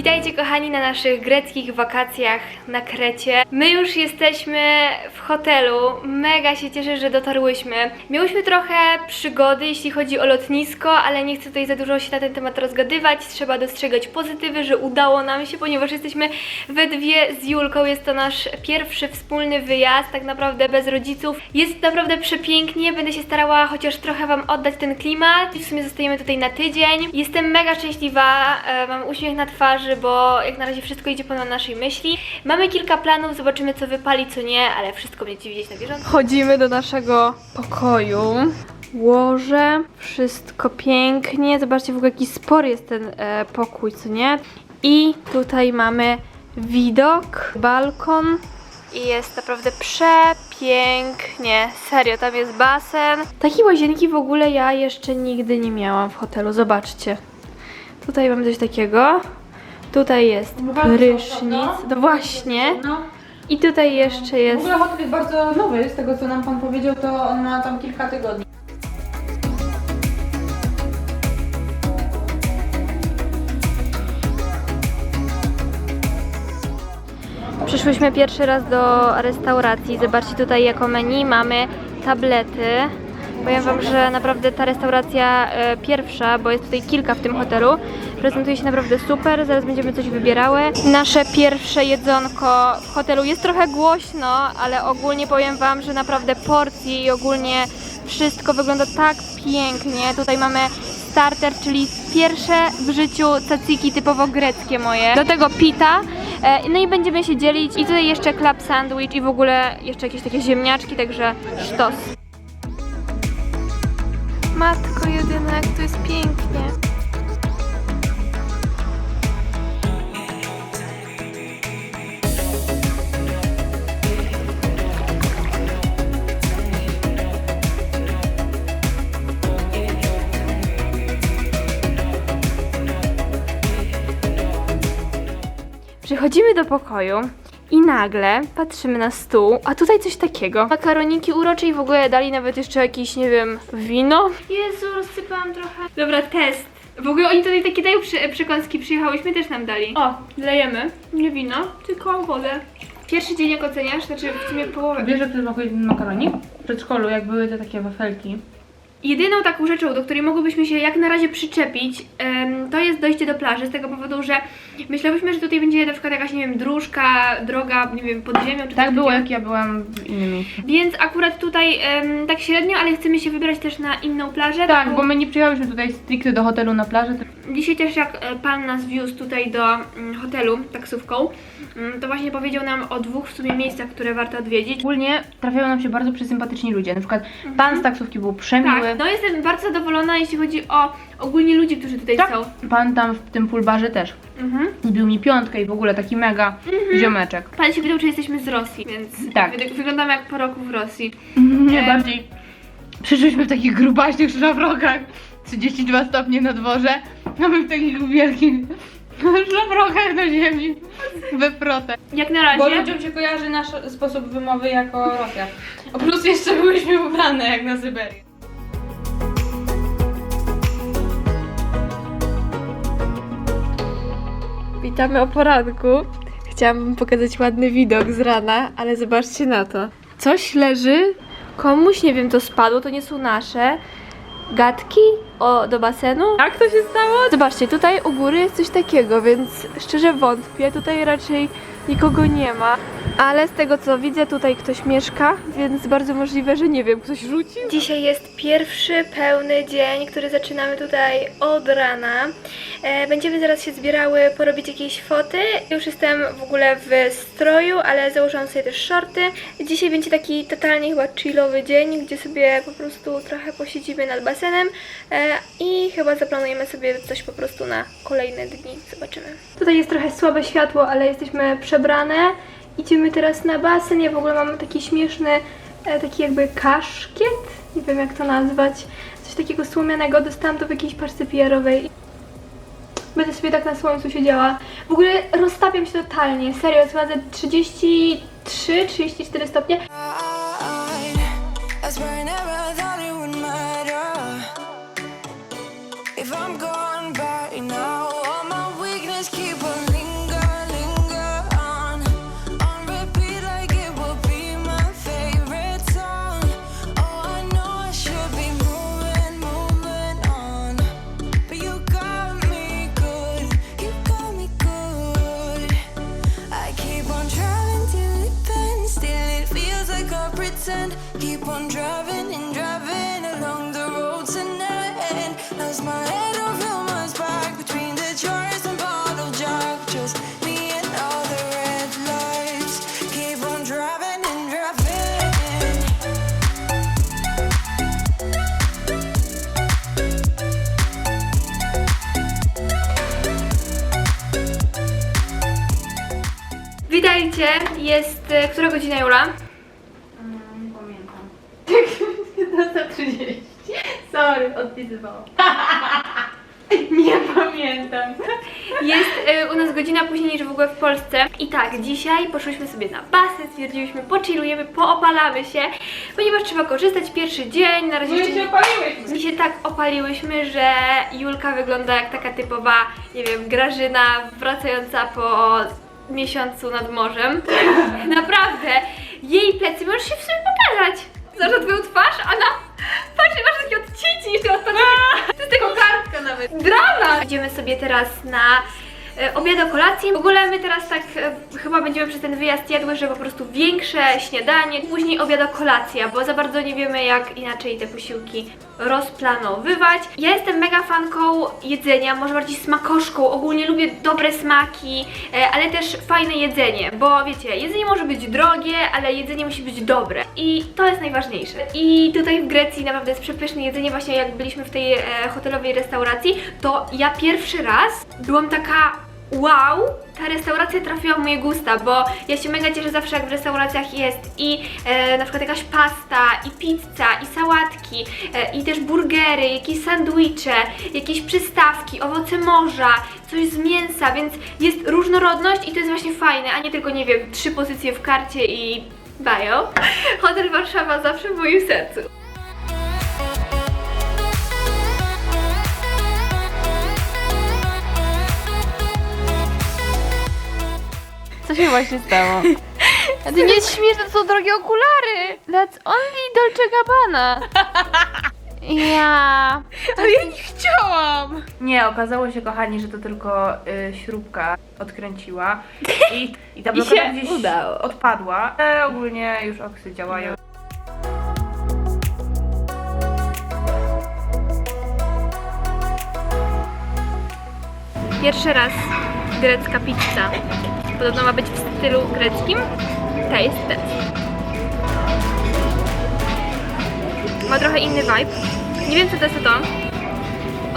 Witajcie kochani na naszych greckich wakacjach na Krecie. My już jesteśmy w hotelu. Mega się cieszę, że dotarłyśmy. Miałyśmy trochę przygody, jeśli chodzi o lotnisko, ale nie chcę tutaj za dużo się na ten temat rozgadywać. Trzeba dostrzegać pozytywy, że udało nam się, ponieważ jesteśmy we dwie z Julką. Jest to nasz pierwszy wspólny wyjazd, tak naprawdę bez rodziców. Jest naprawdę przepięknie. Będę się starała chociaż trochę Wam oddać ten klimat. W sumie zostajemy tutaj na tydzień. Jestem mega szczęśliwa, e, mam uśmiech na twarzy, bo jak na razie wszystko idzie ponad naszej myśli. Mamy kilka planów, zobaczymy co wypali, co nie, ale wszystko będziecie widzieć na bieżąco. Chodzimy do naszego pokoju. Łoże, wszystko pięknie. Zobaczcie w ogóle jaki spory jest ten e, pokój, co nie? I tutaj mamy widok, balkon. I jest naprawdę przepięknie. Serio, tam jest basen. Takiej łazienki w ogóle ja jeszcze nigdy nie miałam w hotelu. Zobaczcie. Tutaj mamy coś takiego. Tutaj jest prysznic. no. No właśnie. No, I tutaj jeszcze w jest. ogóle hotel jest bardzo nowy, z tego co nam pan powiedział, to on ma tam kilka tygodni. Przyszłyśmy pierwszy raz do restauracji. Zobaczcie tutaj jako menu mamy tablety. Powiem Wam, że naprawdę ta restauracja e, pierwsza, bo jest tutaj kilka w tym hotelu, prezentuje się naprawdę super. Zaraz będziemy coś wybierały. Nasze pierwsze jedzonko w hotelu jest trochę głośno, ale ogólnie powiem Wam, że naprawdę porcje i ogólnie wszystko wygląda tak pięknie. Tutaj mamy starter, czyli pierwsze w życiu tzatziki typowo greckie moje. Do tego pita. E, No i będziemy się dzielić. I tutaj jeszcze club sandwich i w ogóle jeszcze jakieś takie ziemniaczki, także sztos. Matko jedyna, jak to jest pięknie. Przychodzimy do pokoju i nagle patrzymy na stół, a tutaj coś takiego. Makaroniki urocze i w ogóle dali nawet jeszcze jakieś, nie wiem, wino. Jezu, rozsypałam trochę. Dobra, test. W ogóle oni tutaj takie dają przy, przekąski, przyjechałyśmy, też nam dali. O, lejemy. Nie wino, tylko wodę. Pierwszy dzień jak oceniasz? Znaczy w sumie połowę. Wiesz, jak to smakuje ten makaronik? W przedszkolu, jak były te takie wafelki. Jedyną taką rzeczą, do której mogłybyśmy się jak na razie przyczepić, to jest dojście do plaży, z tego powodu, że myślałyśmy, że tutaj będzie na przykład jakaś, nie wiem, dróżka, droga, nie wiem, pod ziemią, czy Tak było, takiego. jak ja byłam w innym miejscu. Więc akurat tutaj tak średnio, ale chcemy się wybrać też na inną plażę. Tak, taką- bo my nie przyjechałyśmy tutaj stricte do hotelu na plażę, Dzisiaj też jak e, pan nas wiózł tutaj do mm, hotelu taksówką, mm, to właśnie powiedział nam o dwóch w sumie miejscach, które warto odwiedzić. ogólnie trafiają nam się bardzo przesympatyczni ludzie. Na przykład pan z taksówki był przemiły. Tak, no jestem bardzo zadowolona, jeśli chodzi o ogólnie ludzi, którzy tutaj Tak. są. Pan tam w tym pulbarze też. Mhm. Zbił mi piątkę i w ogóle taki mega ziomeczek. Pan się pytał, czy jesteśmy z Rosji, więc Tak. wy- wyglądamy jak po roku w Rosji. Nie, Em. bardziej. Przyszliśmy w takich grubaśnych szlafrokach, 32 stopnie na dworze, a my w takich wielkich szlafrokach na ziemi, we protę. Jak na Bo razie. ludziom się kojarzy nasz sposób wymowy jako Rosja. O plus jeszcze byłyśmy ubrane jak na Syberię. Witamy o poranku. Chciałam pokazać ładny widok z rana, ale zobaczcie na to. Coś leży, komuś, nie wiem, to spadło, to nie są nasze. Gadki o, do basenu. Jak to się stało? Zobaczcie, tutaj u góry jest coś takiego, więc szczerze wątpię. Tutaj raczej nikogo nie ma. Ale z tego co widzę, tutaj ktoś mieszka, więc bardzo możliwe, że nie wiem, ktoś rzucił. Dzisiaj jest pierwszy pełny dzień, który zaczynamy tutaj od rana. E, będziemy zaraz się zbierały porobić jakieś foty. Już jestem w ogóle w stroju, ale założyłam sobie też shorty. Dzisiaj będzie taki totalnie chyba chillowy dzień, gdzie sobie po prostu trochę posiedzimy nad basenem e, i chyba zaplanujemy sobie coś po prostu na kolejne dni. Zobaczymy. Tutaj jest trochę słabe światło, ale jesteśmy przebrane. Idziemy teraz na basen. Ja w ogóle mam taki śmieszny, e, taki jakby kaszkiet. Nie wiem jak to nazwać. Coś takiego słomianego. Dostałam to w jakiejś parce PR-owej. Będę sobie tak na słońcu siedziała. W ogóle roztapiam się totalnie. Serio, ze 33-34 stopnie. Jest... e, Która godzina, Jula? Nie pamiętam. 11.30. Sorry, odpisywałam. Nie pamiętam. Jest e, u nas godzina później niż w ogóle w Polsce. I tak, dzisiaj poszłyśmy sobie na basen, stwierdziliśmy, pochillujemy, poopalamy się, ponieważ trzeba korzystać pierwszy dzień, na razie jeszcze nie... opaliłyśmy. My się tak opaliłyśmy, że Julka wygląda jak taka typowa, nie wiem, Grażyna wracająca po miesiącu nad morzem. Naprawdę, jej plecy możesz się w sobie pokazać. Zobacz twoją twarz, ona... Patrz, masz takie odcięcie jeszcze od To jest tylko kartka nawet. Drama! Idziemy sobie teraz na e, obiad, kolację. W ogóle my teraz tak e, chyba będziemy przez ten wyjazd jadły, że po prostu większe śniadanie, później obiad, kolacja, bo za bardzo nie wiemy jak inaczej te posiłki rozplanowywać. Ja jestem mega fanką jedzenia, może bardziej smakoszką, ogólnie lubię dobre smaki, e, ale też fajne jedzenie, bo wiecie, jedzenie może być drogie, ale jedzenie musi być dobre i to jest najważniejsze. I tutaj w Grecji naprawdę jest przepyszne jedzenie, właśnie jak byliśmy w tej hotelowej restauracji, to ja pierwszy raz byłam taka wow, ta restauracja trafiła w moje gusta, bo ja się mega cieszę zawsze jak w restauracjach jest i e, na przykład jakaś pasta, i pizza, i sałatki, e, i też burgery, jakieś sandwicze, jakieś przystawki, owoce morza, coś z mięsa, więc jest różnorodność i to jest właśnie fajne, a nie tylko, nie wiem, trzy pozycje w karcie i bajo. Hotel Warszawa zawsze w moim sercu. Co się właśnie stało? A to nie jest śmieszne, to są drogie okulary. That's only Dolce Gabbana. Ja... Ale ja nie chciałam! Nie, okazało się, kochani, że to tylko y, śrubka odkręciła i, i ta blokada się gdzieś udało. odpadła. Ale ogólnie już oksy działają. Pierwszy raz grecka pizza. Podobno ma być w stylu greckim. Taste test. Ma trochę inny vibe. Nie wiem co to jest to.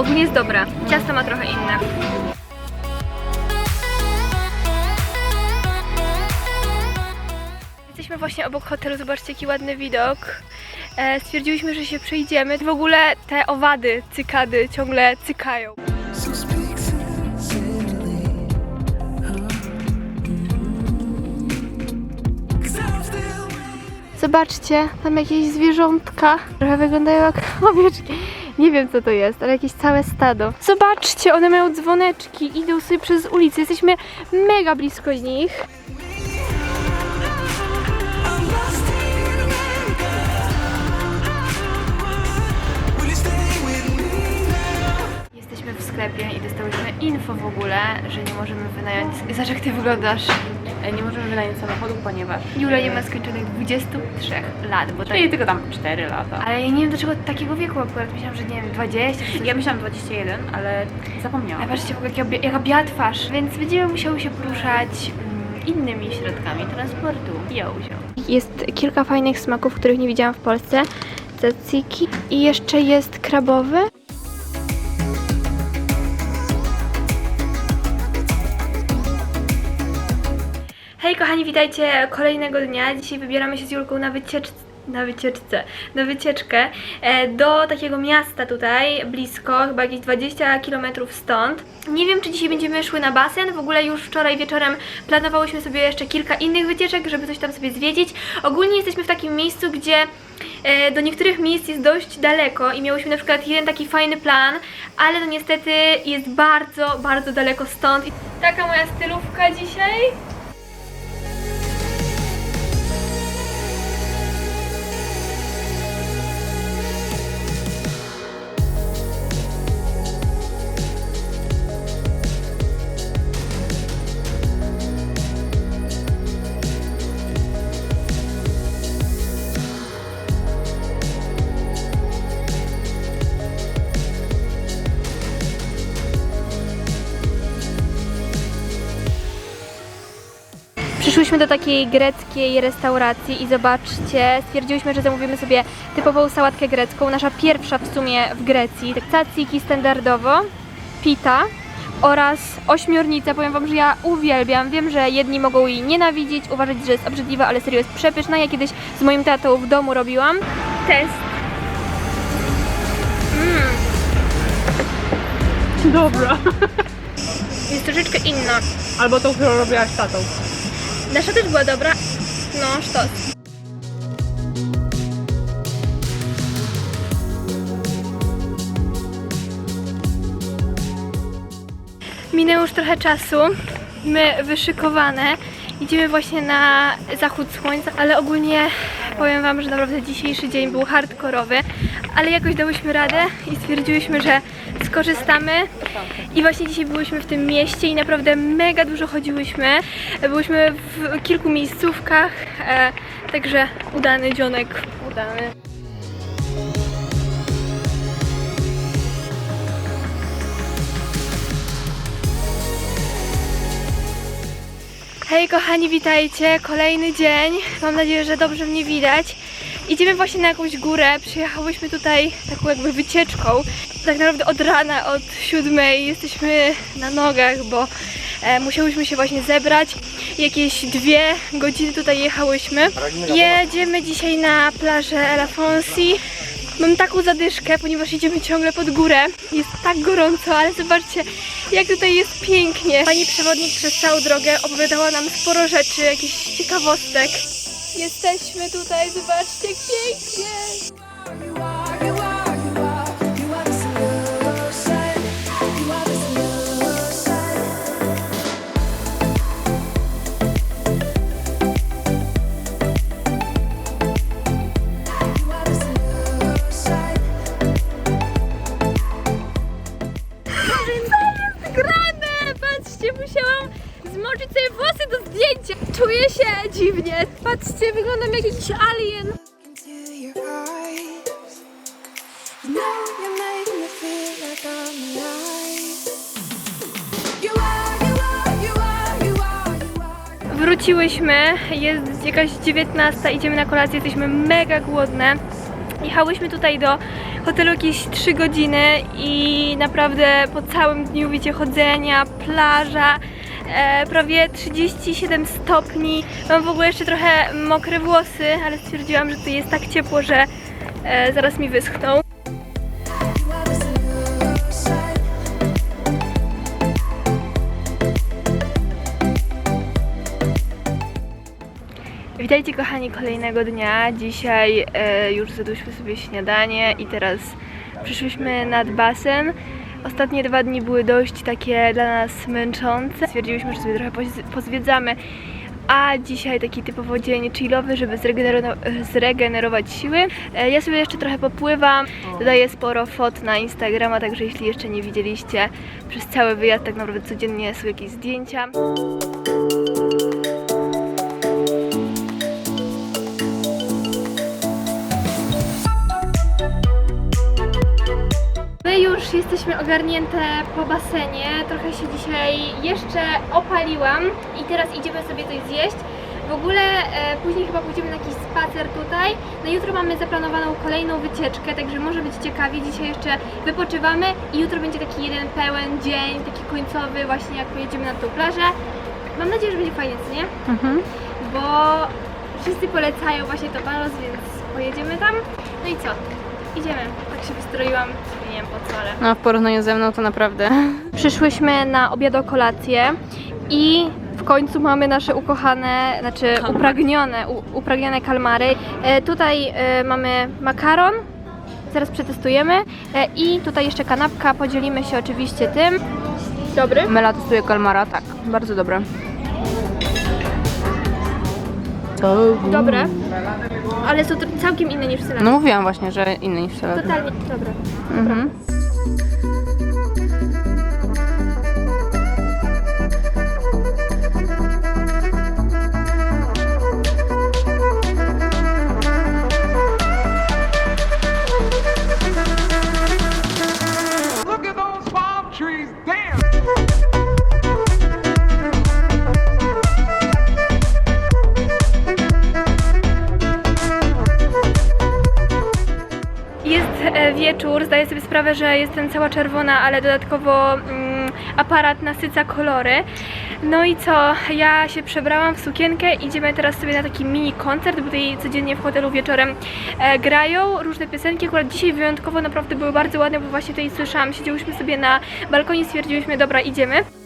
Ogólnie jest dobra. Ciasto ma trochę inne. Jesteśmy właśnie obok hotelu, zobaczcie jaki ładny widok. E, stwierdziłyśmy, że się przejdziemy. W ogóle te owady, cykady ciągle cykają. Zobaczcie, tam jakieś zwierzątka. Trochę wyglądają jak owieczki. Nie wiem co to jest, ale jakieś całe stado. Zobaczcie, one mają dzwoneczki, idą sobie przez ulicę. Jesteśmy mega blisko nich. Jesteśmy w sklepie i dostałyśmy info w ogóle, że nie możemy wynająć... Zobacz ty wyglądasz. E, Nie możemy wynająć samochodu, ponieważ... Jula nie ma skończonych 23 lat, bo tak... Czyli tylko tam 4 lata. Ale ja nie wiem dlaczego takiego wieku akurat. Myślałam, że nie wiem, 20 czy coś. Ja myślałam 21, ale Ale zapomniałam. patrzcie, w ogóle jaka, bia- jaka biała twarz, więc będziemy musiały się poruszać mm, innymi środkami transportu. Jouzio. Jest kilka fajnych smaków, których nie widziałam w Polsce. Tzatziki i jeszcze jest krabowy. Kochani, witajcie kolejnego dnia. Dzisiaj wybieramy się z Julką na wycieczce. Na wycieczce, na wycieczkę e, do takiego miasta tutaj, blisko, chyba jakieś 20 km stąd. Nie wiem, czy dzisiaj będziemy szły na basen. W ogóle już wczoraj wieczorem planowałyśmy sobie jeszcze kilka innych wycieczek, żeby coś tam sobie zwiedzić. Ogólnie jesteśmy w takim miejscu, gdzie e, do niektórych miejsc jest dość daleko i miałyśmy na przykład jeden taki fajny plan, ale no niestety jest bardzo, bardzo daleko stąd. I taka moja stylówka dzisiaj. Przyszłyśmy do takiej greckiej restauracji i zobaczcie, stwierdziłyśmy, że zamówimy sobie typową sałatkę grecką, nasza pierwsza w sumie w Grecji. Tzatziki standardowo, pita, oraz ośmiornicę. Powiem Wam, że ja uwielbiam. Wiem, że jedni mogą jej nienawidzić, uważać, że jest obrzydliwa, ale serio jest przepyszna. Ja kiedyś z moim tatą w domu robiłam. Test. Dobra. Jest troszeczkę inna. Albo tą, którą robiłaś tatą. Nasza też była dobra. No, sztos. Minęło już trochę czasu. My wyszykowane. Idziemy właśnie na zachód słońca, ale ogólnie powiem Wam, że naprawdę dzisiejszy dzień był hardkorowy, ale jakoś dałyśmy radę i stwierdziłyśmy, że skorzystamy. I właśnie dzisiaj byłyśmy w tym mieście i naprawdę mega dużo chodziłyśmy. Byłyśmy w kilku miejscówkach, e, także udany dzionek, udany. Hej kochani, witajcie. Kolejny dzień. Mam nadzieję, że dobrze mnie widać. Idziemy właśnie na jakąś górę. Przyjechałyśmy tutaj taką jakby wycieczką. Tak naprawdę od rana, od siódmej jesteśmy na nogach, bo e, musiałyśmy się właśnie zebrać. Jakieś dwie godziny tutaj jechałyśmy. Jedziemy dzisiaj na plażę El Afonsi. Mam taką zadyszkę, ponieważ idziemy ciągle pod górę. Jest tak gorąco, ale zobaczcie, jak tutaj jest pięknie. Pani przewodnik przez całą drogę opowiadała nam sporo rzeczy, jakichś ciekawostek. Jesteśmy tutaj, zobaczcie, pięknie. You are. Wróciłyśmy, jest jakaś 19, idziemy na kolację, jesteśmy mega głodne. Jechałyśmy tutaj do hotelu jakieś 3 godziny i naprawdę po całym dniu wiecie chodzenia, plaża, e, prawie 37 stopni. Mam w ogóle jeszcze trochę mokre włosy, ale stwierdziłam, że tu jest tak ciepło, że e, zaraz mi wyschną. Witajcie kochani kolejnego dnia. Dzisiaj e, już zjadłyśmy sobie śniadanie i teraz przyszłyśmy nad basen. Ostatnie dwa dni były dość takie dla nas męczące. Stwierdziliśmy, że sobie trochę poz- pozwiedzamy. A dzisiaj taki typowo dzień chillowy, żeby zregenero- zregenerować siły. E, Ja sobie jeszcze trochę popływam, dodaję sporo fot na Instagrama, także jeśli jeszcze nie widzieliście przez cały wyjazd, tak naprawdę codziennie są jakieś zdjęcia. Już jesteśmy ogarnięte po basenie. Trochę się dzisiaj jeszcze opaliłam i teraz idziemy sobie coś zjeść. W ogóle e, później chyba pójdziemy na jakiś spacer tutaj. Na jutro mamy zaplanowaną kolejną wycieczkę, także może być ciekawie. Dzisiaj jeszcze wypoczywamy i jutro będzie taki jeden pełen dzień, taki końcowy, właśnie jak pojedziemy na tą plażę. Mam nadzieję, że będzie fajnie, co nie? Bo wszyscy polecają właśnie to Palos, więc pojedziemy tam. No i co? Idziemy. Tak się wystroiłam, nie wiem po co, ale... No w porównaniu ze mną to naprawdę. Przyszłyśmy na obiad kolację i w końcu mamy nasze ukochane, znaczy upragnione, u, upragnione kalmary. E, tutaj e, mamy makaron, zaraz przetestujemy e, i tutaj jeszcze kanapka, podzielimy się oczywiście tym. Dobry? Mela testuje kalmara, tak. Bardzo dobre. Dobre, ale są to całkiem inne niż w Syrenii. No mówiłam właśnie, że inny niż salad. Totalnie, dobre. Mhm. Sprawę, że jestem cała czerwona, ale dodatkowo mm, aparat nasyca kolory. No i co, ja się przebrałam w sukienkę, idziemy teraz sobie na taki mini koncert, bo tutaj codziennie w hotelu wieczorem e, grają różne piosenki. Akurat dzisiaj wyjątkowo naprawdę były bardzo ładne, bo właśnie tutaj słyszałam, siedziałyśmy sobie na balkonie, stwierdziłyśmy, dobra, idziemy.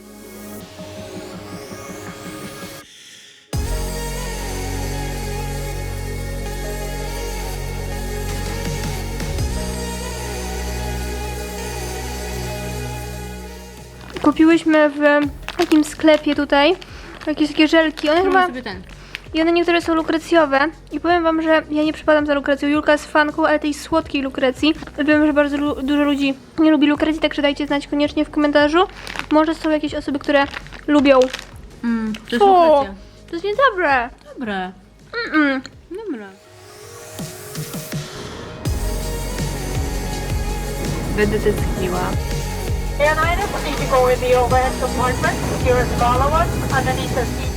Kupiłyśmy w takim sklepie tutaj jakieś takie żelki. One chyba sobie ten. i one niektóre są lukrecjowe. I powiem wam, że ja nie przypadam za lukrecją. Julka jest fanką, ale tej słodkiej lukrecji. Wiem, że bardzo lu- dużo ludzi nie lubi lukrecji, także dajcie znać koniecznie w komentarzu. Może są jakieś osoby, które lubią. Mm, to jest O, lukrecja. to jest niedobre. Dobre. Mm-mm. Dobra. Będę tęskniła. And items need to go in the overhead compartment. Here is follow us underneath the seat